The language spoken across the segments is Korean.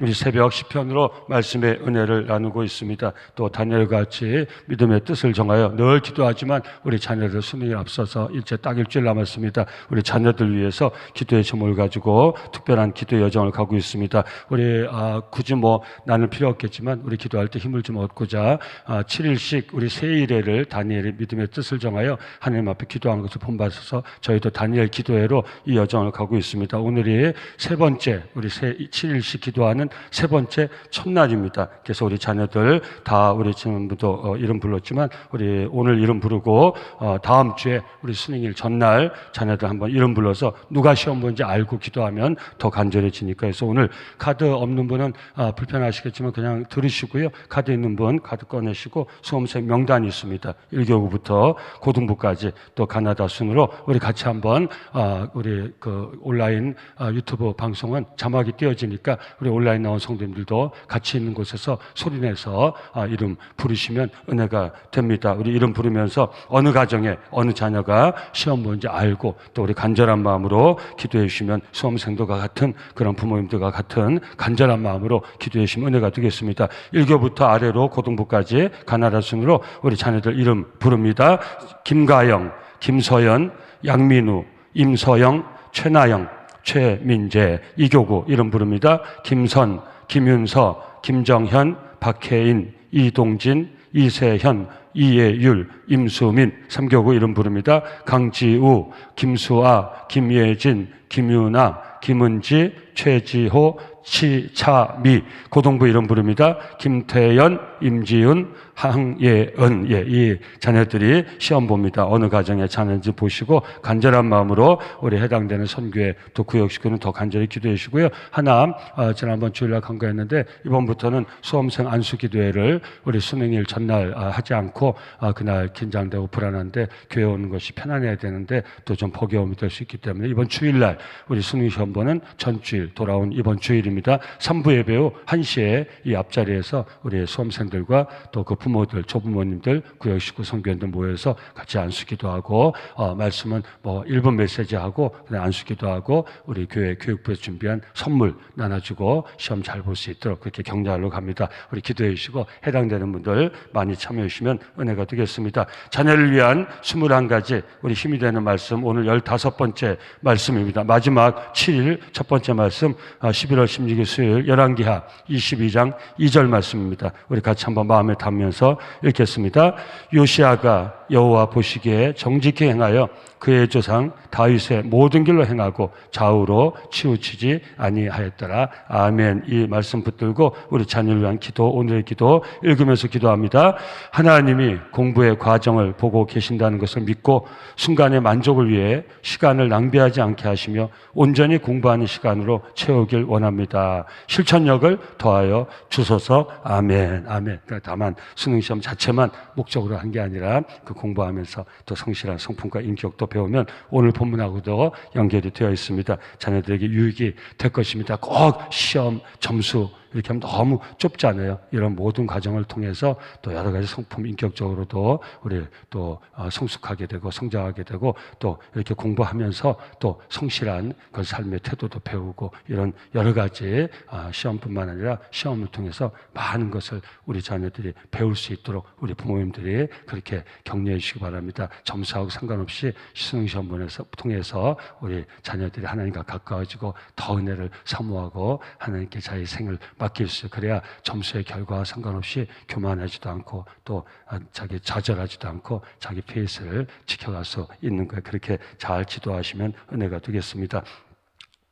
우리 새벽 시편으로 말씀의 은혜를 나누고 있습니다. 또 다니엘 같이 믿음의 뜻을 정하여 늘 기도하지만 우리 자녀들 수능에 앞서서 이제 딱 일주일 남았습니다. 우리 자녀들 위해서 기도의 점을 가지고 특별한 기도 여정을 가고 있습니다. 우리 아, 굳이 뭐 나눌 필요 없겠지만 우리 기도할 때 힘을 좀 얻고자 아, 7일씩 우리 세일회를 다니엘의 믿음의 뜻을 정하여 하나님 앞에 기도하는 것을 본받아서 저희도 다니엘 기도회로 이 여정을 가고 있습니다. 오늘이 세 번째 우리 세 7일씩 기도하는 세 번째 첫날입니다. 그래서 우리 자녀들 다 우리 지금부터 어, 이름 불렀지만 우리 오늘 이름 부르고 어, 다음 주에 우리 수능일 전날 자녀들 한번 이름 불러서 누가 시험 본지 알고 기도하면 더 간절해지니까 그래서 오늘 카드 없는 분은 아, 불편하시겠지만 그냥 들으시고요. 카드 있는 분 카드 꺼내시고 수험생 명단이 있습니다. 1교구부터 고등부까지 또 가나다 순으로 우리 같이 한번 아, 우리 그 온라인 아, 유튜브 방송은 자막이 띄어지니까 우리 온라인 나온 성도님들도 같이 있는 곳에서 소리내서 아, 이름 부르시면 은혜가 됩니다. 우리 이름 부르면서 어느 가정에 어느 자녀가 시험 뭔지 알고 또 우리 간절한 마음으로 기도해 주시면 수험생들과 같은 그런 부모님들과 같은 간절한 마음으로 기도해 주시면 은혜가 되겠습니다. 1교부터 아래로 고등부까지 가나다 순으로 우리 자녀들 이름 부릅니다. 김가영, 김서연, 양민우, 임서영, 최나영, 최민재, 이교구 이름 부릅니다. 김선, 김윤서, 김정현, 박혜인, 이동진, 이세현, 이예율, 임수민, 삼교구 이름 부릅니다. 강지우, 김수아, 김예진, 김유나, 김은지, 최지호, 치차미, 고동부 이름 부릅니다. 김태연, 임지훈, 항예은, 예, 이 자녀들이 시험 봅니다. 어느 가정의 자녀인지 보시고 간절한 마음으로 우리 해당되는 선교회 또 구역식구는 더 간절히 기도해 주시고요. 하나, 어, 지난번 주일날 간거했는데 이번부터는 수험생 안수 기도회를 우리 수능일 전날 아, 하지 않고 아, 그날 긴장되고 불안한데 교회 오는 것이 편안해야 되는데 또 좀 버거움이 될 수 있기 때문에 이번 주일날 우리 수능 시험 보는 전주일 돌아온 이번 주일입니다. 3부 예배 후 1시에 이 앞자리에서 우리 수험생 들과 또 그 부모들, 조부모님들, 구역 식구 성교인들 모여서 같이 안수기도 하고 어, 말씀은 뭐 1분 메시지 하고 그냥 안수기도 하고 우리 교회 교육부에서 준비한 선물 나눠주고 시험 잘 볼 수 있도록 그렇게 격려하러 갑니다. 우리 기도해 주시고 해당되는 분들 많이 참여해 주시면 은혜가 되겠습니다. 자녀를 위한 21가지 우리 힘이 되는 말씀 오늘 15번째 말씀입니다. 마지막 7일 첫 번째 말씀 11월 16일 수요일 열왕기하 22장 2절 말씀입니다. 우리 같이 한번 마음에 담으면서 읽겠습니다. 요시아가 여호와 보시기에 정직히 행하여 그의 조상 다윗의 모든 길로 행하고 좌우로 치우치지 아니하였더라. 아멘. 이 말씀 붙들고 우리 자녀를 위한 기도 오늘의 기도 읽으면서 기도합니다. 하나님이 공부의 과정을 보고 계신다는 것을 믿고 순간의 만족을 위해 시간을 낭비하지 않게 하시며 온전히 공부하는 시간으로 채우길 원합니다. 실천력을 더하여 주소서. 아멘. 아멘. 그러니까 다만 수능 시험 자체만 목적으로 한 게 아니라 그 공부하면서 또 성실한 성품과 인격도 배우면 오늘 본문하고도 연결이 되어 있습니다. 자녀들에게 유익이 될 것입니다. 꼭 시험 점수 이렇게 하면 너무 좁잖아요. 이런 모든 과정을 통해서 또 여러 가지 성품 인격적으로도 우리 또 어, 성숙하게 되고 성장하게 되고 또 이렇게 공부하면서 또 성실한 그 삶의 태도도 배우고 이런 여러 가지 아, 시험뿐만 아니라 시험을 통해서 많은 것을 우리 자녀들이 배울 수 있도록 우리 부모님들이 그렇게 격려해 주시기 바랍니다. 점수하고 상관없이 시승 시험 보내서 통해서 우리 자녀들이 하나님과 가까워지고 더 은혜를 사모하고 하나님께 자기 생을 맡길 수 그래야 점수의 결과와 상관없이 교만하지도 않고 또 아, 자기 좌절하지도 않고 자기 페이스를 지켜갈 수 있는 거예요. 그렇게 잘 지도하시면 은혜가 되겠습니다.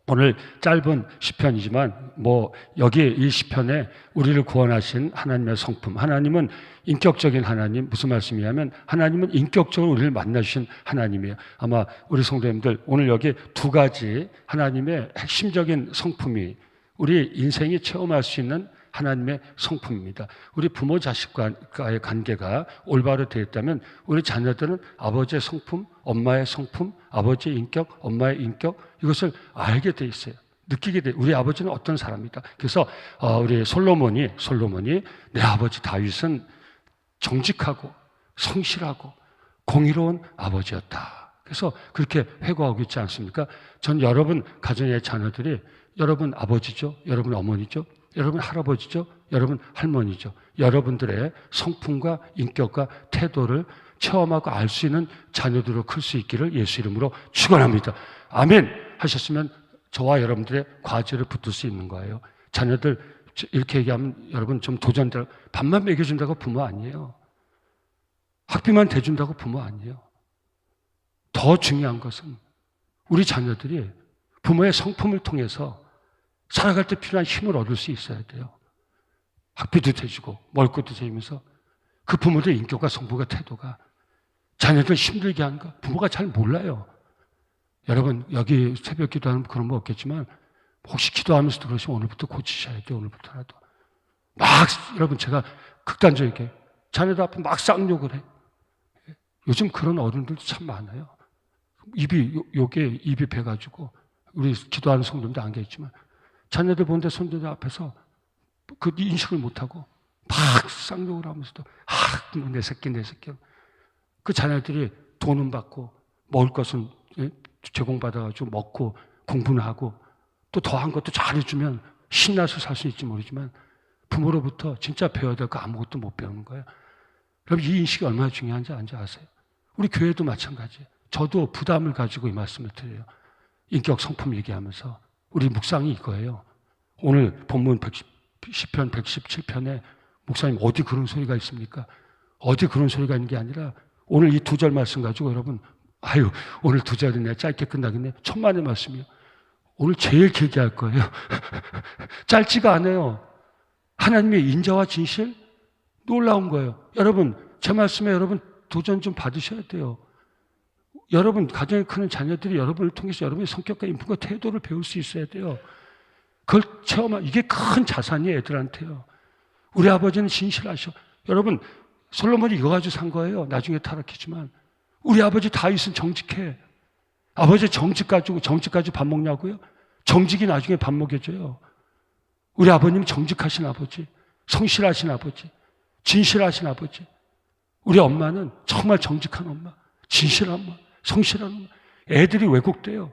오늘 짧은 시편이지만 뭐 여기 이 시편에 우리를 구원하신 하나님의 성품 하나님은 인격적인 하나님 무슨 말씀이냐면 하나님은 인격적으로 우리를 만나 주신 하나님이에요. 아마 우리 성도님들 오늘 여기 두 가지 하나님의 핵심적인 성품이 우리 인생이 체험할 수 있는 하나님의 성품입니다. 우리 부모 자식과의 관계가 올바로 되어 있다면 우리 자녀들은 아버지의 성품, 엄마의 성품, 아버지의 인격, 엄마의 인격 이것을 알게 돼 있어요. 느끼게 돼. 우리 아버지는 어떤 사람이다. 그래서 어, 우리 솔로몬이 솔로몬이 내 아버지 다윗은 정직하고 성실하고 공의로운 아버지였다. 그래서 그렇게 회고하고 있지 않습니까? 전 여러분 가정의 자녀들이 여러분 아버지죠, 여러분 어머니죠. 여러분 할아버지죠? 여러분 할머니죠? 여러분들의 성품과 인격과 태도를 체험하고 알 수 있는 자녀들로 클 수 있기를 예수 이름으로 축원합니다. 아멘 하셨으면 저와 여러분들의 과제를 붙을 수 있는 거예요. 자녀들 이렇게 얘기하면 여러분 좀 도전들 밥만 먹여준다고 부모 아니에요. 학비만 대준다고 부모 아니에요. 더 중요한 것은 우리 자녀들이 부모의 성품을 통해서 살아갈 때 필요한 힘을 얻을 수 있어야 돼요. 학비도 대주고 먹을 것도 대주면서 그 부모들의 인격과 성부가 태도가 자녀들 힘들게 하는 거 부모가 잘 몰라요. 여러분 여기 새벽 기도하는 그런 거 없겠지만 혹시 기도하면서도 그러시면 오늘부터 고치셔야 돼요. 오늘부터라도 막 여러분 제가 극단적이게 자녀들 앞에 막 쌍욕을 해. 요즘 그런 어른들도 참 많아요. 입이 요- 요게 입이 배가지고 우리 기도하는 성도님도 안 계시지만 자녀들 보는데 손자들 앞에서 그 인식을 못하고 막 쌍욕을 하면서도 아 내 새끼 내 새끼 그 자녀들이 돈은 받고 먹을 것은 예, 제공받아가지고 먹고 공부는 하고 또 더한 것도 잘해주면 신나서 살 수 있지 모르지만 부모로부터 진짜 배워야 될 거 아무것도 못 배우는 거예요. 여러분 이 인식이 얼마나 중요한지 안지 아세요? 우리 교회도 마찬가지예요. 저도 부담을 가지고 이 말씀을 드려요. 인격 성품 얘기하면서 우리 묵상이 이거예요. 오늘 본문 110, 10편 117편에 목사님 어디 그런 소리가 있습니까? 어디 그런 소리가 있는 게 아니라 오늘 이 두 절 말씀 가지고 여러분 아유 오늘 두 절이네 짧게 끝나겠네 천만의 말씀이요. 오늘 제일 길게 할 거예요. 짧지가 않아요. 하나님의 인자와 진실 놀라운 거예요. 여러분 제 말씀에 여러분 도전 좀 받으셔야 돼요. 여러분 가정에 크는 자녀들이 여러분을 통해서 여러분의 성격과 인품과 태도를 배울 수 있어야 돼요. 그걸 체험한 이게 큰 자산이에요 애들한테요. 우리 아버지는 진실하셔. 여러분 솔로몬이 이거 가지고 산 거예요. 나중에 타락했지만 우리 아버지 다윗은 정직해. 아버지 정직 가지고 정직 가지고 밥 먹냐고요? 정직이 나중에 밥 먹여줘요. 우리 아버님 정직하신 아버지, 성실하신 아버지, 진실하신 아버지. 우리 엄마는 정말 정직한 엄마, 진실한 엄마, 엄마. 애들이 왜곡돼요.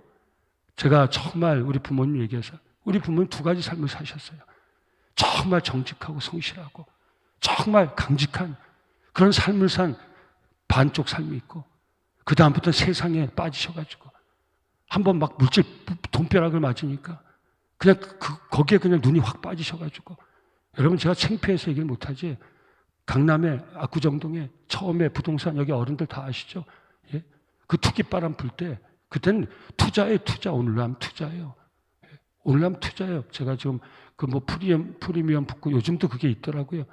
제가 정말 우리 부모님 얘기해서 우리 부모님 두 가지 삶을 사셨어요. 정말 정직하고 성실하고 정말 강직한 그런 삶을 산 반쪽 삶이 있고 그 다음부터 세상에 빠지셔가지고 한 번 막 물질 돈벼락을 맞으니까 그냥 그, 그- 거기에 그냥 눈이 확 빠지셔가지고 여러분 제가 창피해서 얘기를 못하지 강남의 압구정동에 처음에 부동산 여기 어른들 다 아시죠? 예? 그 투기바람 불 때 그때는 투자에 투자 오늘로 하면 투자예요. 예. 오늘로 하면 투자예요. 제가 지금 그 뭐 프리미엄 프리미엄 붙고 요즘도 그게 있더라고요.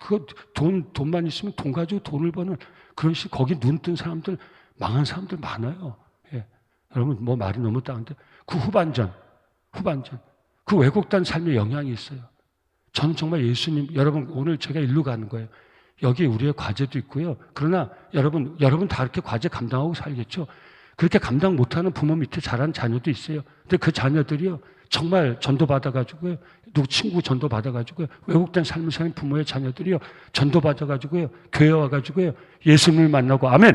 그거 돈 돈만 있으면 돈 가지고 돈을 버는 그런 식 거기 눈 뜬 사람들 망한 사람들 많아요. 예. 여러분 뭐 말이 너무 따는데 그 후반전 후반전 그 왜곡된 삶의 영향이 있어요. 저는 정말 예수님 여러분 오늘 제가 일로 가는 거예요. 여기 우리의 과제도 있고요. 그러나 여러분 여러분 다 이렇게 과제 감당하고 살겠죠. 그렇게 감당 못하는 부모 밑에 자란 자녀도 있어요. 근데 그 자녀들이요 정말 전도 받아가지고요. 누구 친구 전도 받아가지고요. 왜곡된 삶을 사는 부모의 자녀들이요 전도 받아가지고요 교회 와가지고요 예수님을 만나고 아멘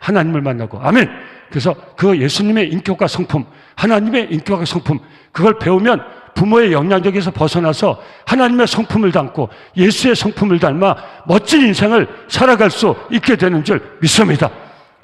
하나님을 만나고 아멘. 그래서 그 예수님의 인격과 성품, 하나님의 인격과 성품 그걸 배우면 부모의 영향력에서 벗어나서 하나님의 성품을 담고 예수의 성품을 닮아 멋진 인생을 살아갈 수 있게 되는 줄 믿습니다.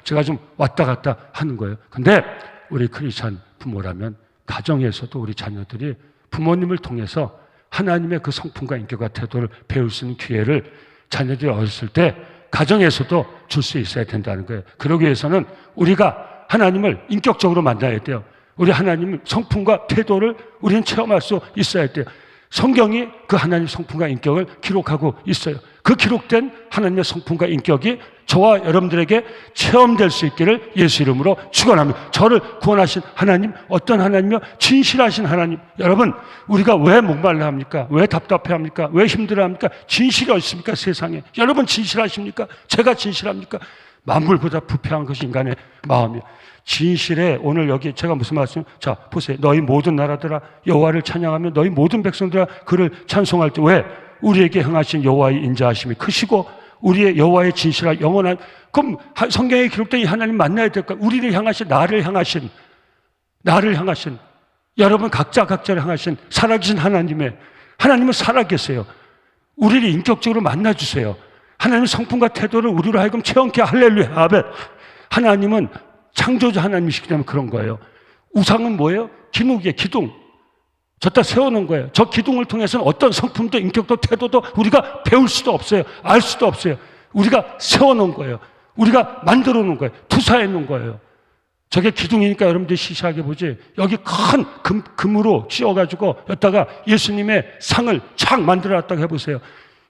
제가 좀 왔다 갔다 하는 거예요. 근데 우리 크리스찬 부모라면 가정에서도 우리 자녀들이 부모님을 통해서 하나님의 그 성품과 인격과 태도를 배울 수 있는 기회를 자녀들이 어렸을 때 가정에서도 줄 수 있어야 된다는 거예요. 그러기 위해서는 우리가 하나님을 인격적으로 만나야 돼요. 우리 하나님 성품과 태도를 우리는 체험할 수 있어야 돼요. 성경이 그 하나님 성품과 인격을 기록하고 있어요. 그 기록된 하나님의 성품과 인격이 저와 여러분들에게 체험될 수 있기를 예수 이름으로 축원합니다. 저를 구원하신 하나님, 어떤 하나님이요? 진실하신 하나님. 여러분, 우리가 왜 목말라 합니까? 왜 답답해 합니까? 왜 힘들어 합니까? 진실이 어딨습니까? 세상에. 여러분 진실하십니까? 제가 진실합니까? 만물보다 부패한 것이 인간의 마음이요. 진실에 오늘 여기 제가 무슨 말씀? 자 보세요. 너희 모든 나라들아 여호와를 찬양하며 너희 모든 백성들아 그를 찬송할 때 왜? 우리에게 행하신 여호와의 인자하심이 크시고 우리의 여호와의 진실한 영원한 그럼 하- 성경에 기록된 이 하나님 만나야 될까? 우리를 향하신 나를 향하신 나를 향하신 여러분 각자 각자를 향하신 살아계신 하나님의 하나님은 살아계세요. 우리를 인격적으로 만나 주세요. 하나님의 성품과 태도를 우리로 하여금 체험케 할렐루야 아멘. 하나님은 창조자 하나님이시기 때문에 그런 거예요. 우상은 뭐예요? 기둥이에요, 기둥. 저다 세워놓은 거예요. 저 기둥을 통해서는 어떤 성품도 인격도 태도도 우리가 배울 수도 없어요. 알 수도 없어요. 우리가 세워놓은 거예요. 우리가 만들어 놓은 거예요. 투사해 놓은 거예요. 저게 기둥이니까 여러분들이 시시하게 보지. 여기 큰 금, 금으로 씌워가지고 여기다가 예수님의 상을 착 만들어 놨다고 해보세요.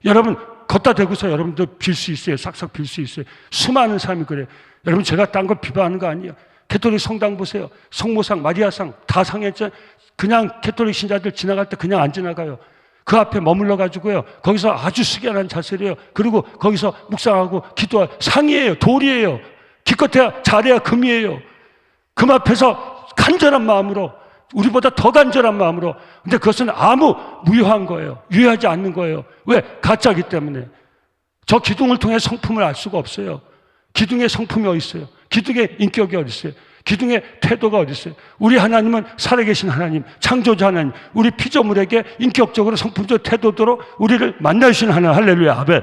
여러분, 걷다 대고서 여러분들 빌수 있어요. 싹싹 빌 수 있어요. 수많은 사람이 그래요. 여러분, 제가 딴걸 비방하는 거 아니에요. 캐톨릭 성당 보세요. 성모상, 마리아상 다 상했죠. 그냥 캐톨릭 신자들 지나갈 때 그냥 안 지나가요. 그 앞에 머물러 가지고요. 거기서 아주 숙연한 자세래요. 그리고 거기서 묵상하고 기도할 상이에요. 돌이에요. 기껏해야 잘해야 금이에요. 금 앞에서 간절한 마음으로 우리보다 더 간절한 마음으로 근데 그것은 아무 무효한 거예요. 유효하지 않는 거예요. 왜? 가짜기 때문에. 저 기둥을 통해 성품을 알 수가 없어요. 기둥의 성품이 어디 있어요? 기둥의 인격이 어디 있어요? 기둥의 태도가 어디 있어요? 우리 하나님은 살아계신 하나님, 창조자 하나님, 우리 피조물에게 인격적으로 성품적 태도로 우리를 만나주신 하나님, 할렐루야, 아멘.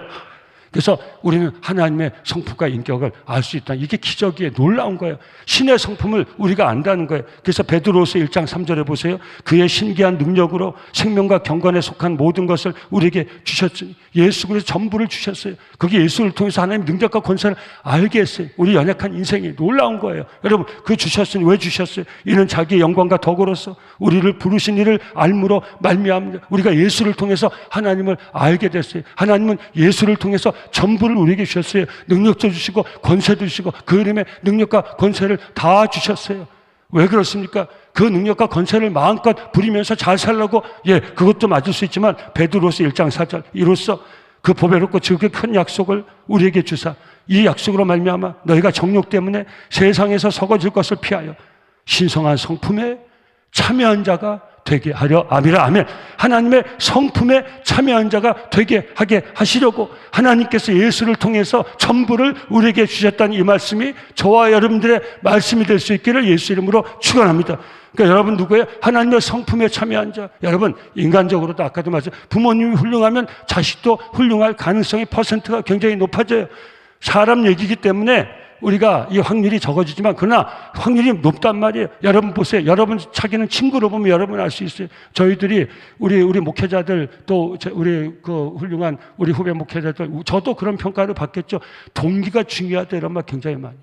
그래서 우리는 하나님의 성품과 인격을 알 수 있다. 이게 기적이에요. 놀라운 거예요. 신의 성품을 우리가 안다는 거예요. 그래서 베드로서 1장 3절에 보세요. 그의 신기한 능력으로 생명과 경건에 속한 모든 것을 우리에게 주셨으니 예수 그리스도 전부를 주셨어요. 그게 예수를 통해서 하나님 능력과 권세를 알게 했어요. 우리 연약한 인생이 놀라운 거예요. 여러분 그 주셨으니 왜 주셨어요? 이는 자기의 영광과 덕으로서 우리를 부르신 이를 알므로 말미암는 우리가 예수를 통해서 하나님을 알게 됐어요. 하나님은 예수를 통해서 전부를 우리에게 주셨어요. 능력도 주시고 권세도 주시고 그 이름의 능력과 권세를 다 주셨어요. 왜 그렇습니까? 그 능력과 권세를 마음껏 부리면서 잘 살라고 예 그것도 맞을 수 있지만 베드로스 1장 4절 이로써 그 보배롭고 지극히 큰 약속을 우리에게 주사 이 약속으로 말미암아 너희가 정욕 때문에 세상에서 썩어질 것을 피하여 신성한 성품에 참여한 자가 되게 하려 아미라 아멘. 하나님의 성품에 참여한 자가 되게 하게 하시려고 하나님께서 예수를 통해서 전부를 우리에게 주셨다는 이 말씀이 저와 여러분들의 말씀이 될 수 있기를 예수 이름으로 축원합니다. 그러니까 여러분 누구예요? 하나님의 성품에 참여한 자. 여러분 인간적으로도 아까도 말씀 부모님이 훌륭하면 자식도 훌륭할 가능성의 퍼센트가 굉장히 높아져요. 사람 얘기기 때문에 우리가 이 확률이 적어지지만 그러나 확률이 높단 말이에요. 여러분 보세요. 여러분 자기는 친구로 보면 여러분 알 수 있어요. 저희들이 우리 우리 목회자들 또 우리 그 훌륭한 우리 후배 목회자들 저도 그런 평가를 받겠죠. 동기가 중요하다 이런 말 굉장히 많이.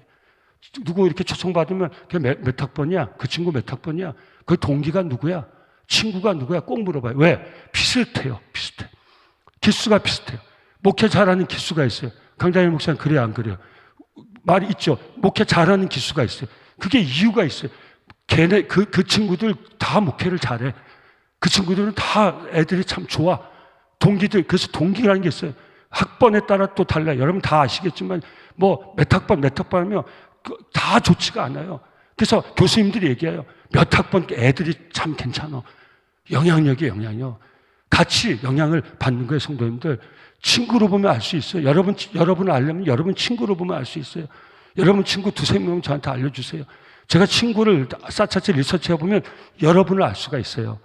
누구 이렇게 초청받으면 몇, 몇 학번이야? 그 친구 몇 학번이야? 그 동기가 누구야? 친구가 누구야? 꼭 물어봐요. 왜? 비슷해요. 비슷해. 기수가 비슷해요. 목회 잘하는 기수가 있어요. 강장일 목사는 그래 안 그래요? 말이 있죠. 목회 잘하는 기수가 있어요. 그게 이유가 있어요. 걔네, 그, 그 친구들 다 목회를 잘해. 그 친구들은 다 애들이 참 좋아. 동기들, 그래서 동기라는 게 있어요. 학번에 따라 또 달라요. 여러분 다 아시겠지만, 뭐, 몇 학번, 몇 학번 하면 다 좋지가 않아요. 그래서 교수님들이 얘기해요. 몇 학번 애들이 참 괜찮아. 영향력이 영향력. 같이 영향을 받는 거예요, 성도님들. 친구로 보면 알 수 있어요. 여러분, 여러분을 알려면 여러분 친구로 보면 알 수 있어요. 여러분 친구 두세 명 저한테 알려주세요. 제가 친구를 싸차치 리서치 해보면 여러분을 알 수가 있어요.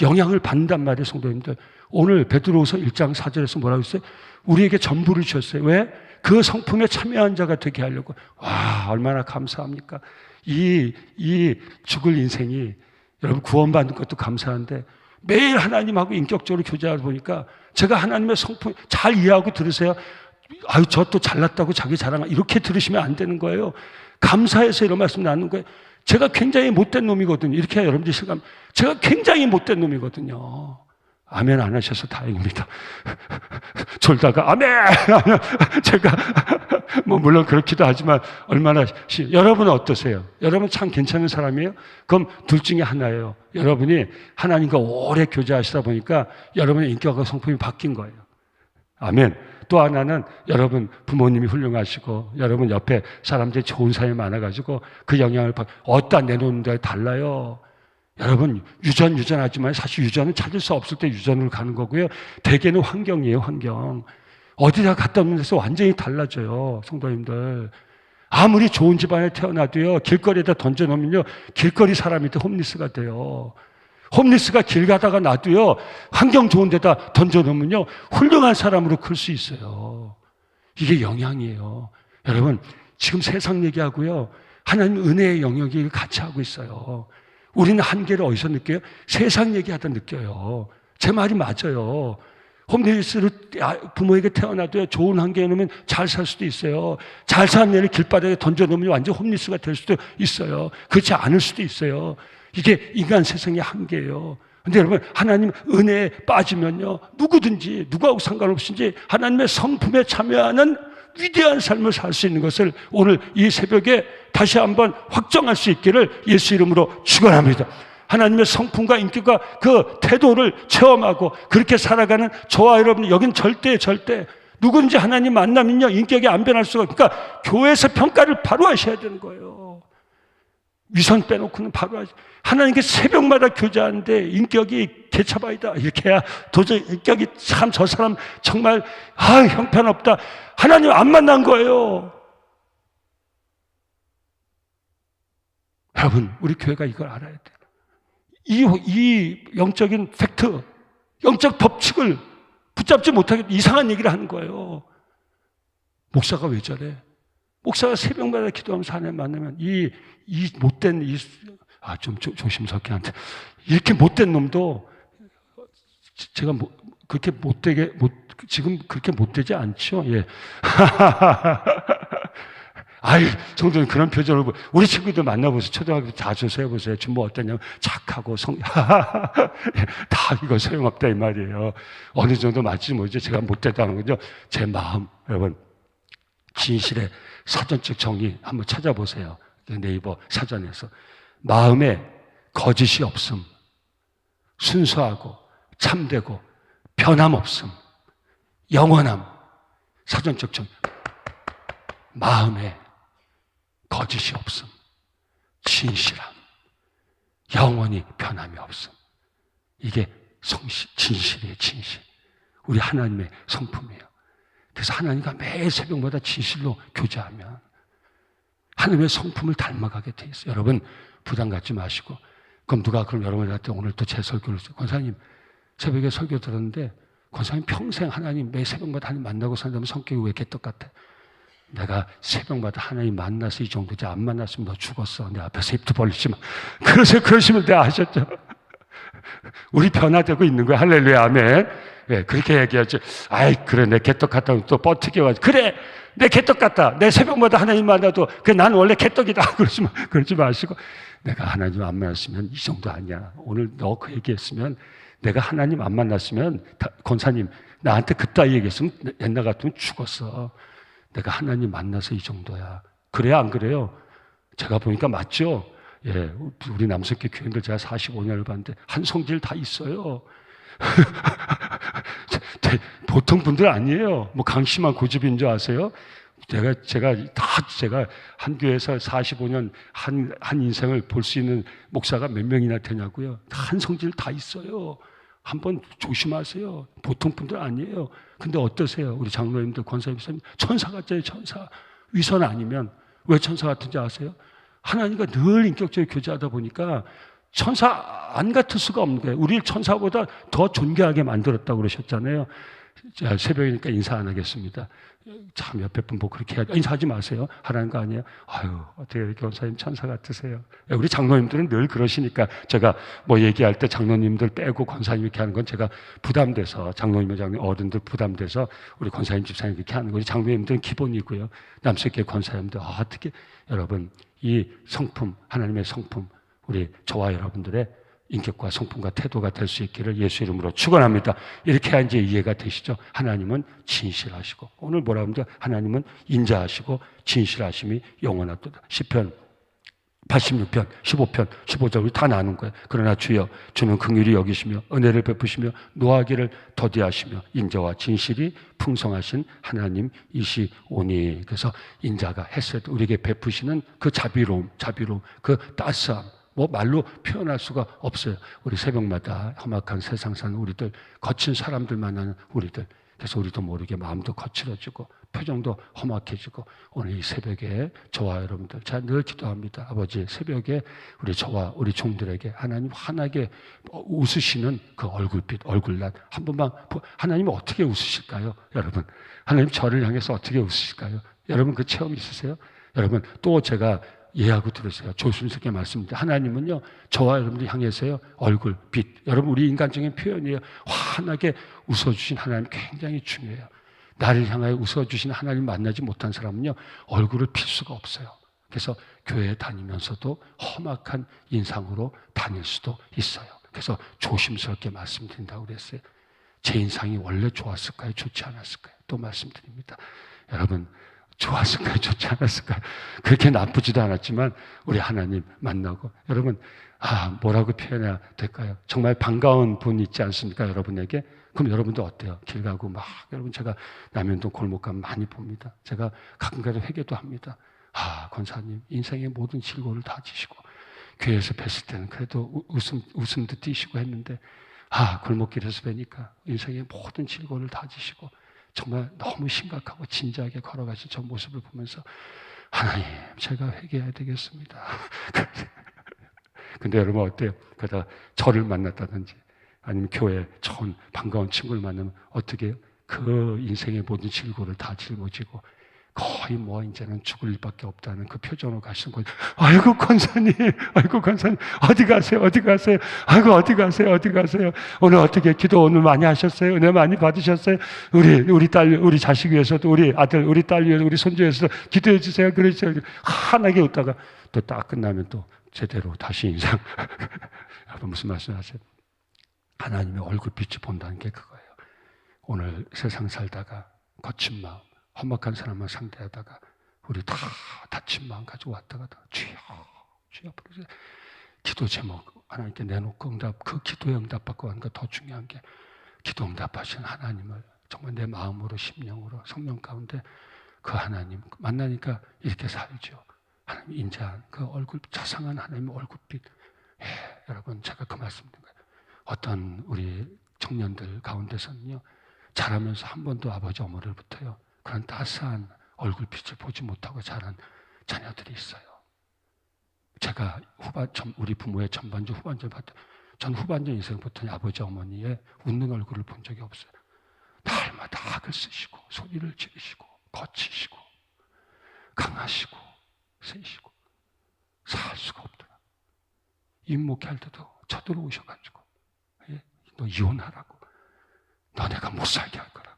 영향을 받는단 말이에요, 성도님들. 오늘 베드로후서 1장 4절에서 뭐라고 했어요? 우리에게 전부를 주셨어요. 왜? 그 성품에 참여한 자가 되게 하려고. 와, 얼마나 감사합니까? 이, 이 죽을 인생이 여러분 구원받는 것도 감사한데 매일 하나님하고 인격적으로 교제하다 보니까 제가 하나님의 성품 잘 이해하고 들으세요. 아유, 저 또 잘났다고 자기 자랑, 이렇게 들으시면 안 되는 거예요. 감사해서 이런 말씀 나누는 거예요. 제가 굉장히 못된 놈이거든요. 이렇게 여러분들이 생각하면. 제가 굉장히 못된 놈이거든요. 아멘 안 하셔서 다행입니다. 졸다가 아멘! 제가 뭐 물론 그렇기도 하지만 얼마나 시... 여러분은 어떠세요? 여러분 참 괜찮은 사람이에요? 그럼 둘 중에 하나예요. 여러분이 하나님과 오래 교제하시다 보니까 여러분의 인격과 성품이 바뀐 거예요. 아멘. 또 하나는 여러분 부모님이 훌륭하시고 여러분 옆에 사람들이 좋은 사람이 많아가지고 그 영향을 받, 어디다 내놓는 데 달라요. 여러분 유전 유전하지만 사실 유전은 찾을 수 없을 때 유전으로 가는 거고요. 대개는 환경이에요, 환경. 어디다 갖다 놓는 데서 완전히 달라져요, 성도님들. 아무리 좋은 집안에 태어나도요, 길거리에다 던져놓으면요, 길거리 사람이 돼 홈리스가 돼요. 홈리스가 길 가다가 놔도요, 환경 좋은 데다 던져놓으면요, 훌륭한 사람으로 클 수 있어요. 이게 영향이에요. 여러분, 지금 세상 얘기하고요, 하나님 은혜의 영역이 같이 하고 있어요. 우리는 한계를 어디서 느껴요? 세상 얘기하다 느껴요. 제 말이 맞아요. 홈리스를 부모에게 태어나도 좋은 환경에 놓으면 잘 살 수도 있어요. 잘 사는 애를 길바닥에 던져놓으면 완전 홈리스가 될 수도 있어요. 그렇지 않을 수도 있어요. 이게 인간 세상의 한계예요. 근데 여러분, 하나님 은혜에 빠지면요, 누구든지, 누구하고 상관없이 하나님의 성품에 참여하는 위대한 삶을 살 수 있는 것을 오늘 이 새벽에 다시 한번 확정할 수 있기를 예수 이름으로 축원합니다. 하나님의 성품과 인격과 그 태도를 체험하고 그렇게 살아가는 저와 여러분 여긴 절대 절대 누군지 하나님 만나면요 인격이 안 변할 수가 그러니까 교회에서 평가를 바로 하셔야 되는 거예요. 위선 빼놓고는 바로 하지. 하나님께 새벽마다 교제하는데 인격이 개차바이다. 이렇게 해야 도저히 인격이 참 저 사람 정말 아 형편없다. 하나님 안 만난 거예요. 여러분, 우리 교회가 이걸 알아야 돼요. 이, 이 영적인 팩트, 영적 법칙을 붙잡지 못하게 이상한 얘기를 하는 거예요. 목사가 왜 저래? 목사가 새벽마다 기도하면서 하나님 만나면 이, 이 못된 이, 아, 좀 조, 조심스럽게 한데, 이렇게 못된 놈도 제가 뭐, 그렇게 못되게, 못, 지금 그렇게 못되지 않죠? 예. 아이, 성도님 그런 표정을, 보- 우리 친구들 만나보세요. 초등학교 자주 세워보세요. 지금 뭐 어떠냐면 착하고 성, 다 이거 소용없다 이 말이에요. 어느 정도 맞지 뭐지. 제가 못됐다는 거죠. 제 마음, 여러분. 진실의 사전적 정의 한번 찾아보세요. 네이버 사전에서. 마음에 거짓이 없음. 순수하고 참되고 변함없음. 영원함. 사전적 정의. 마음에 거짓이 없음. 진실함. 영원히 변함이 없음. 이게 성실, 진실이에요, 진실. 우리 하나님의 성품이에요. 그래서 하나님과 매 새벽마다 진실로 교제하면 하나님의 성품을 닮아가게 돼 있어요. 여러분 부담 갖지 마시고 그럼 누가 그럼 여러분한테 오늘 또 제 설교를. 권사님 새벽에 설교 들었는데 권사님 평생 하나님 매 새벽마다 하나님 만나고 산다면 성격이 왜 이렇게 똑같아? 내가 새벽마다 하나님 만나서 이 정도지 안 만났으면 너 죽었어. 내 앞에서 입도 벌리지 마. 그러세요. 그러시면 돼. 아셨죠? 우리 변화되고 있는 거야. 할렐루야. 아멘. 예, 그렇게 얘기하지. 아이, 그래. 내 개떡 같다고 또 뻗튀겨가지고. 그래. 내 개떡 같다. 내 새벽마다 하나님 만나도 그난 원래 개떡이다. 그러지 마. 그러지 마시고. 내가 하나님 안 만났으면 이 정도 아니야. 오늘 너 그 얘기했으면 내가 하나님 안 만났으면 다- 권사님 나한테 그따위 얘기했으면 옛날 같으면 죽었어. 내가 하나님 만나서 이 정도야. 그래야 안 그래요? 제가 보니까 맞죠? 예, 우리 남석계 교인들 제가 45년을 봤는데 한 성질 다 있어요. 대- 보통 분들 아니에요. 뭐 강심한 고집인 줄 아세요? 제가 제가 다 제가 한 교회에서 45년 한 한 인생을 볼 수 있는 목사가 몇 명이나 되냐고요. 한 성질 다 있어요. 한번 조심하세요. 보통 분들 아니에요. 근데 어떠세요? 우리 장로님들, 권사님들 천사 같잖아요, 천사. 위선 아니면 왜 천사 같은지 아세요? 하나님과 늘 인격적으로 교제하다 보니까 천사 안 같을 수가 없는 거예요. 우리를 천사보다 더 존귀하게 만들었다고 그러셨잖아요. 자, 새벽이니까 인사 안 하겠습니다. 참 옆에 분 보고 그렇게 해야죠. 인사하지 마세요. 하라는 거 아니에요? 아유, 어떻게 교사님 천사 같으세요? 예, 우리 장로님들은 늘 그러시니까 제가 뭐 얘기할 때 장로님들 빼고 권사님 이렇게 하는 건 제가 부담돼서 장로님 어른들 부담돼서 우리 권사님 집사님 이렇게 하는 거 우리 장로님들은 기본이고요. 남색계 권사님들 아, 어떻게 여러분 이 성품 하나님의 성품 우리 저와 여러분들의 인격과 성품과 태도가 될 수 있기를 예수 이름으로 축원합니다. 이렇게 해야 이제 이해가 되시죠? 하나님은 진실하시고 오늘 뭐라 합니까? 하나님은 인자하시고 진실하심이 영원하도다. 시편 86편, 15편, 15절을 다 나눈 거예요. 그러나 주여, 주는 긍휼히 여기시며 은혜를 베푸시며 노하기를 더디하시며 인자와 진실이 풍성하신 하나님이시오니. 그래서 인자가 했을 때 우리에게 베푸시는 그 자비로움, 자비로움, 그 따스함, 뭐 말로 표현할 수가 없어요. 우리 새벽마다 험악한 세상 사는 우리들, 거친 사람들 만나는 우리들, 그래서 우리도 모르게 마음도 거칠어지고 표정도 험악해지고 오늘 이 새벽에 저와 여러분들 제가 늘 기도합니다. 아버지 새벽에 우리 저와 우리 종들에게 하나님 환하게 웃으시는 그 얼굴빛 얼굴난 한 번만 보- 하나님 어떻게 웃으실까요? 여러분 하나님 저를 향해서 어떻게 웃으실까요? 여러분 그 체험 있으세요? 여러분 또 제가 예하고 들으세요. 조심스럽게 말씀드립니다. 하나님은요, 저와 여러분들 향해서요, 얼굴, 빛. 여러분, 우리 인간적인 표현이에요. 환하게 웃어주신 하나님 굉장히 중요해요. 나를 향하여 웃어주신 하나님 만나지 못한 사람은요, 얼굴을 필 수가 없어요. 그래서 교회에 다니면서도 험악한 인상으로 다닐 수도 있어요. 그래서 조심스럽게 말씀드린다고 그랬어요. 제 인상이 원래 좋았을까요? 좋지 않았을까요? 또 말씀드립니다. 여러분, 좋았을까요? 좋지 않았을까요? 그렇게 나쁘지도 않았지만 우리 하나님 만나고 여러분 아 뭐라고 표현해야 될까요? 정말 반가운 분 있지 않습니까? 여러분에게 그럼 여러분도 어때요? 길 가고 막 여러분 제가 남현동 골목 가면 많이 봅니다. 제가 가끔가다 회개도 합니다. 아 권사님 인생의 모든 질고를 다 지시고 교회에서 뵀을 때는 그래도 우- 웃음 웃음도 띄시고 했는데 아 골목길에서 뵈니까 인생의 모든 질고를 다 지시고 정말 너무 심각하고 진지하게 걸어가신 저 모습을 보면서 하나님 제가 회개해야 되겠습니다. 근데 여러분 어때요? 그러다 저를 만났다든지 아니면 교회 좋은 반가운 친구를 만나면 어떻게 해요? 그 인생의 모든 질고를 다 짊어지고 거의 뭐 이제는 죽을 일밖에 없다는 그 표정으로 가시는 거예요. 아이고 권사님, 아이고 권사님 어디 가세요? 어디 가세요? 아이고 어디 가세요? 어디 가세요? 오늘 어떻게 기도 오늘 많이 하셨어요? 은혜 많이 받으셨어요? 우리 우리 딸, 우리 자식 위해서도 우리 아들, 우리 딸 위해서 우리 손주 위해서 기도해 주세요. 그러죠. 환하게 웃다가 또 딱 끝나면 또 제대로 다시 인상. 여러분 무슨 말씀하세요? 하나님의 얼굴빛을 본다는 게 그거예요. 오늘 세상 살다가 거친 마음, 험악한 사람만 상대하다가 우리 다 다친 마음 가지고 왔다가 다 주여, 주여 부르세요. 기도 제목 하나님께 내놓고 응답, 그 기도에 응답받고 하는 거더 중요한 게 기도 응답하신 하나님을 정말 내 마음으로 심령으로 성령 가운데 그 하나님 만나니까 이렇게 살죠. 하나님 인자한 그 얼굴 자상한 하나님의 얼굴빛. 예, 여러분 제가 그 말씀드린 거예요. 어떤 우리 청년들 가운데서는요 자라면서 한 번도 아버지 어머니로부터요 그런 따스한 얼굴빛을 보지 못하고 자란 자녀들이 있어요. 제가 후반 전- 우리 부모의 전반전 후반전 봤던 전 후반전 인생부터 아버지 어머니의 웃는 얼굴을 본 적이 없어요. 날마다 악을 쓰시고 소리를 지르시고 거치시고 강하시고 세시고 살 수가 없더라. 입목할 때도 쳐들어오셔가지고 예? 너 이혼하라고 너네가 못 살게 할 거라고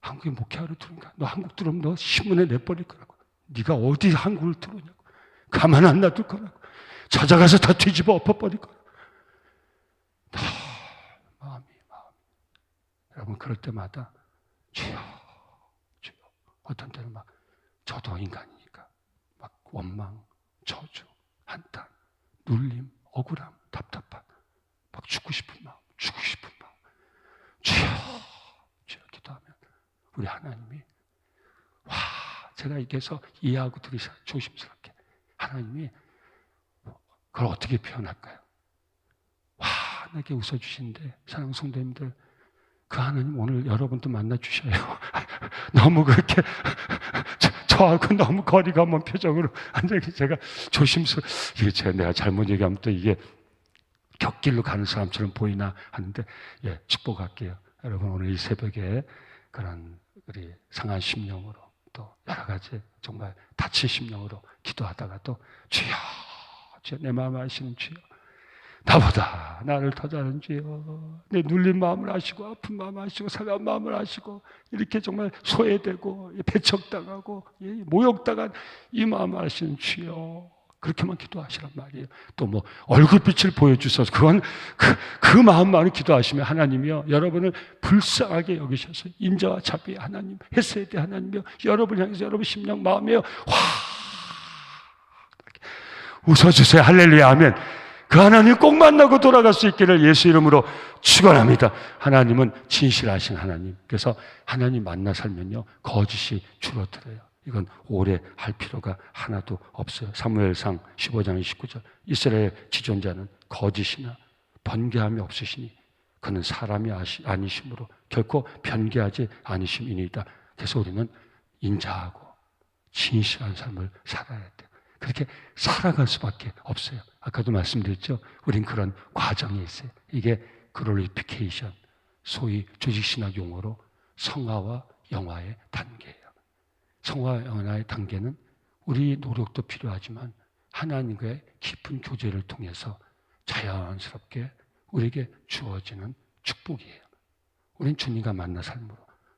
한국에 목회하러 들어오니까 너 한국 들어오면 너 신문에 내버릴 거라고. 네가 어디 한국을 들어오냐고. 가만 안 놔둘 거라고. 찾아가서 다 뒤집어 엎어버릴 거라고. 다 마음이 마음이. 여러분 그럴 때마다 주여 주여 어떤 때는 막 저도 인간이니까 막 원망 저주 한탄 눌림 억울함 답답함. 막 죽고 싶은 마음 죽고 싶은 마음. 주여 주여 기도하면 우리 하나님이 와 제가 이게서 이해하고 들으셔 조심스럽게 하나님이 그걸 어떻게 표현할까요? 환하게 웃어주시는데 사랑 성도님들 그 하나님 오늘 여러분도 만나 주셔요. 너무 그렇게 저- 저하고 너무 거리가 먼 표정으로 앉아 계시 제가 조심스러 이게 제가 내가 잘못 얘기하면 또 이게 곁길로 가는 사람처럼 보이나 하는데 예 축복할게요. 여러분 오늘 이 새벽에 그런 우리 상한 심령으로 또 여러 가지 정말 다친 심령으로 기도하다가 또 주여 주여 내 마음 아시는 주여 나보다 나를 더 잘하는 주여. 내 눌린 마음을 아시고 아픈 마음 아시고 상한 마음을 아시고 이렇게 정말 소외되고 배척당하고 예, 모욕당한 이 마음을 아시는 주여 그렇게만 기도하시란 말이에요. 또 뭐 얼굴빛을 보여주셔서 그건 그, 그 마음만을 기도하시면 하나님이요 여러분을 불쌍하게 여기셔서 인자와 자비의 하나님, 헤세드 하나님이요 여러분 향해서 여러분 심령 마음에요 와 웃어주세요 할렐루야 하면 그 하나님 꼭 만나고 돌아갈 수 있기를 예수 이름으로 축원합니다. 하나님은 진실하신 하나님. 그래서 하나님 만나 살면요 거짓이 줄어들어요. 이건 오래 할 필요가 하나도 없어요. 사무엘상 15장 29절 이스라엘 지존자는 거짓이나 번개함이 없으시니 그는 사람이 아니심으로 결코 변개하지 아니심이니이다. 그래서 우리는 인자하고 진실한 삶을 살아야 돼요. 그렇게 살아갈 수밖에 없어요. 아까도 말씀드렸죠. 우린 그런 과정에 있어요. 이게 글로리피케이션, 소위 조직신학 용어로 성화와 영화의 단계예요. 성화와 영화의 단계는 우리 노력도 필요하지만 하나님과의 깊은 교제를 통해서 자연스럽게 우리에게 주어지는 축복이에요. 우린 주님과 만나 삶으로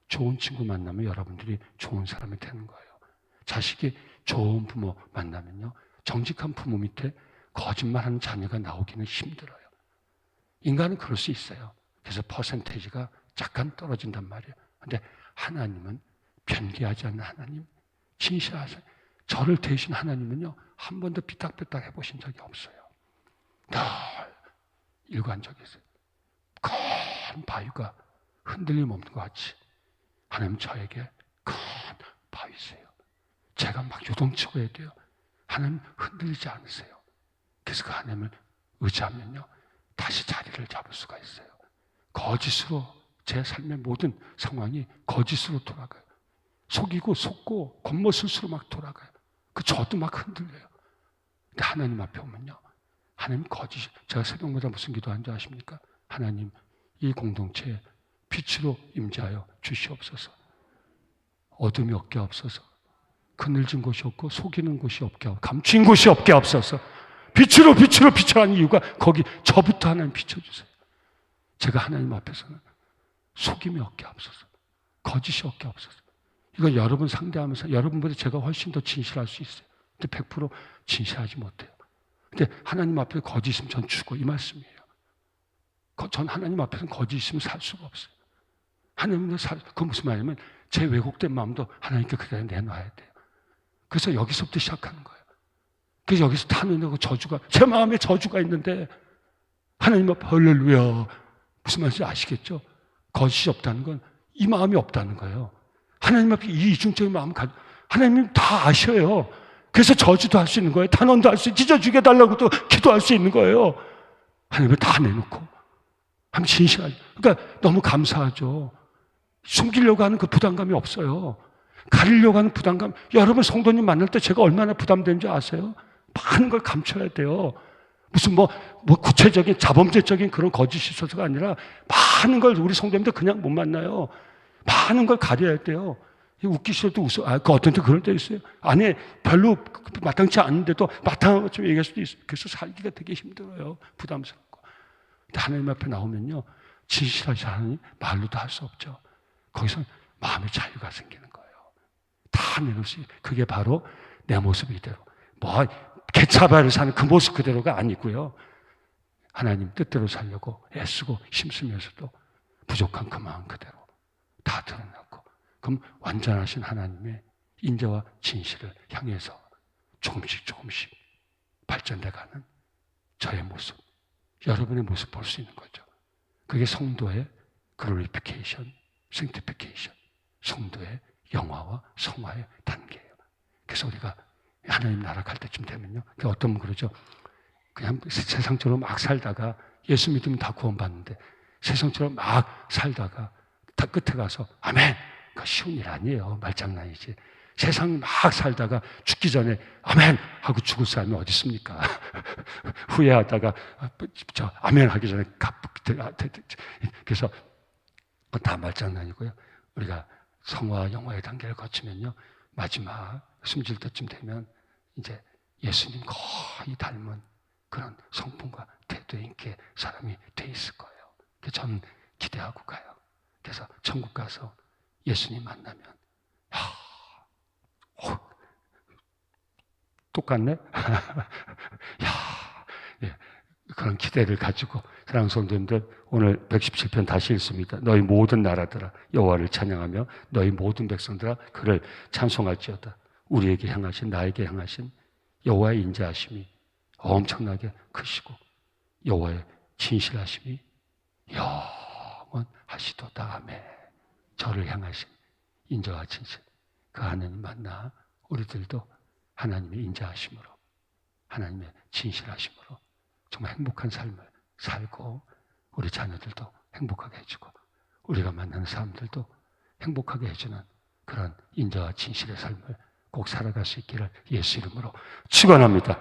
좋은 친구 만나면 여러분들이 좋은 사람이 되는 거예요. 자식이 좋은 부모 만나면요. 정직한 부모 밑에 거짓말하는 자녀가 나오기는 힘들어요. 인간은 그럴 수 있어요. 그래서 퍼센테이지가 약간 떨어진단 말이에요. 근데 하나님은 변개하지 않는 하나님, 진실하세요. 저를 대신 하나님은요, 한 번도 삐딱삐딱 해보신 적이 없어요. 늘 일관적이세요. 큰 바위가 흔들림 없는 것 같이 하나님 저에게 큰 바위세요. 제가 막 요동치고 해야 돼요. 하나님 흔들리지 않으세요. 그래서 그 하나님을 의지하면요. 다시 자리를 잡을 수가 있어요. 거짓으로 제 삶의 모든 상황이 거짓으로 돌아가요. 속이고 속고 겉모술수로 막 돌아가요. 그 저도 막 흔들려요. 근데 하나님 앞에 오면요. 하나님 거짓, 제가 새벽마다 무슨 기도하는 줄 아십니까? 하나님, 이 공동체에 빛으로 임재하여 주시옵소서. 어둠이 없게 없어서. 그늘진 곳이 없고 속이는 곳이 없게 하고 감추인 곳이 없게 없어서. 빛으로 빛으로 비춰라는 이유가 거기 저부터 하나님 비춰주세요. 제가 하나님 앞에서는 속임이 없게 없어서. 거짓이 없게 없어서. 이거 여러분 상대하면서 여러분보다 제가 훨씬 더 진실할 수 있어요. 근데 100% 진실하지 못해요. 근데 하나님 앞에 거짓 있으면 전 죽어. 이 말씀이에요. 거- 전 하나님 앞에서는 거짓 있으면 살 수가 없어요. 하나님도 살, 그 무슨 말이냐면 제 왜곡된 마음도 하나님께 그대로 내놔야 돼요. 그래서 여기서부터 시작하는 거예요. 그래서 여기서 탄원하고 저주가, 제 마음에 저주가 있는데 하나님 앞에 할렐루야. 무슨 말인지 아시겠죠? 거짓이 없다는 건 이 마음이 없다는 거예요. 하나님 앞에 이 이중적인 마음을 가 하나님 다 아셔요. 그래서 저주도 할 수 있는 거예요. 탄원도 할 수, 있 찢어 죽여달라고 또 기도할 수 있는 거예요. 하나님을 다 내놓고. 한 진실하게. 그러니까 너무 감사하죠. 숨기려고 하는 그 부담감이 없어요. 가리려고 하는 부담감. 여러분 성도님 만날 때 제가 얼마나 부담되는 줄 아세요? 많은 걸 감춰야 돼요. 무슨 뭐, 뭐 구체적인 자범죄적인 그런 거짓이 있어서가 아니라 많은 걸 우리 성도님들 그냥 못 만나요. 많은 걸 가려야 돼요. 웃기셔도 웃어. 아, 그 어떤 때 그럴 때 있어요. 안에 별로 마땅치 않은데도 마땅한 것좀 얘기할 수도 있어요. 그래서 살기가 되게 힘들어요. 부담스럽고. 하나님 앞에 나오면요. 진실하지 않으니 말로도 할 수 없죠. 거기서 마음의 자유가 생기는 거예요. 다 내놓을 수, 그게 바로 내 모습 이대로. 뭐, 개차발을 사는 그 모습 그대로가 아니고요. 하나님 뜻대로 살려고 애쓰고 힘쓰면서도 부족한 그 마음 그대로 다 드러나고 그럼 완전하신 하나님의 인자와 진실을 향해서 조금씩 조금씩 발전돼 가는 저의 모습, 여러분의 모습 볼 수 있는 거죠. 그게 성도의 글로리피케이션, 생티피케이션, 성도의 영화와 성화의 단계예요. 그래서 우리가 하나님 나라 갈 때쯤 되면요. 그 어떤 분 그러죠. 그냥 세상처럼 막 살다가 예수 믿으면 다 구원받는데 세상처럼 막 살다가 다 끝에 가서 아멘. 그 쉬운 일 아니에요. 말장난이지. 세상 막 살다가 죽기 전에 아멘 하고 죽을 사람이 어디 있습니까? 후회하다가 저 아멘 하기 전에 갑 그래서 다 말장난이고요. 우리가 성화 영화의 단계를 거치면요 마지막 숨질 때쯤 되면 이제 예수님 거의 닮은 그런 성품과 태도에 있게 사람이 돼 있을 거예요. 저는 기대하고 가요. 그래서 천국 가서 예수님 만나면 야, 어, 똑같네. 야, 예, 그런 기대를 가지고 사랑 성도님들 오늘 117편 다시 읽습니다. 너희 모든 나라들아 여호와를 찬양하며 너희 모든 백성들아 그를 찬송할지어다. 우리에게 향하신 나에게 향하신 여호와의 인자하심이 엄청나게 크시고 여호와의 진실하심이 영원하시도다 아멘. 저를 향하신 인자와 진실 그 하나님 만나 우리들도 하나님의 인자하심으로 하나님의 진실하심으로 정말 행복한 삶을 살고 우리 자녀들도 행복하게 해주고 우리가 만나는 사람들도 행복하게 해주는 그런 인자와 진실의 삶을 꼭 살아갈 수 있기를 예수 이름으로 축원합니다.